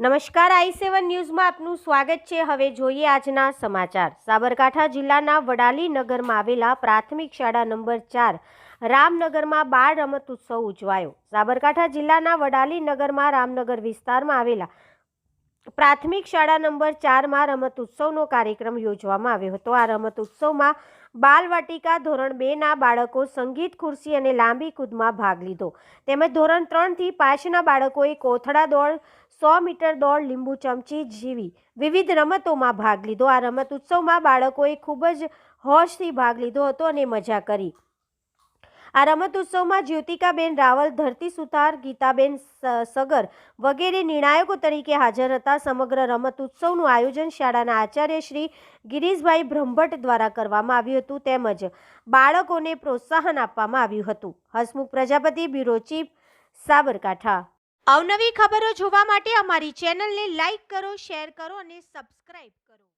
નમસ્કાર, આઈ સેવન ન્યૂઝમાં આપનું સ્વાગત છે. હવે જોઈએ આજના સમાચાર. સાબરકાંઠા જિલ્લાના વડાલી નગરમાં આવેલા પ્રાથમિક શાળા નંબર ચાર, રામનગરમાં બાળ રમત ઉત્સવ ઉજવાયો. સાબરકાંઠા જિલ્લાના વડાલી નગરમાં રામનગર વિસ્તારમાં આવેલા પ્રાથમિક શાળા નંબર ચારમાં રમત ઉત્સવનો કાર્યક્રમ યોજવામાં આવ્યો હતો. આ રમત ઉત્સવમાં બાલવાટિકા ધોરણ બેના બાળકો સંગીત ખુરશી અને લાંબી કૂદમાં ભાગ લીધો. તેમજ ધોરણ ત્રણથી પાંચના બાળકોએ કોથળા દોડ, સો મીટર દોડ, લીંબુ ચમચી જેવી વિવિધ રમતોમાં ભાગ લીધો. આ રમત ઉત્સવમાં બાળકોએ ખૂબ જ હોશથી ભાગ લીધો હતો અને મજા કરી. આ રમત ઉત્સવમાં જ્યોતિકાબેન રાવલ, ધરતી સુથાર, ગીતાબેન સગર વગેરે નિર્ણાયકો તરીકે હાજર હતા. સમગ્ર રમત ઉત્સવનું આયોજન શાળાના આચાર્ય શ્રી ગિરીશભાઈ બ્રહ્મભટ્ટ દ્વારા કરવામાં આવ્યું હતું તેમજ બાળકોને પ્રોત્સાહન આપવામાં આવ્યું હતું. Hasmukh Prajapati, bureau chief, Sabarkantha. અવનવી ખબરો જોવા માટે અમારી ચેનલને લાઈક કરો, શેર કરો અને સબસ્ક્રાઇબ કરો.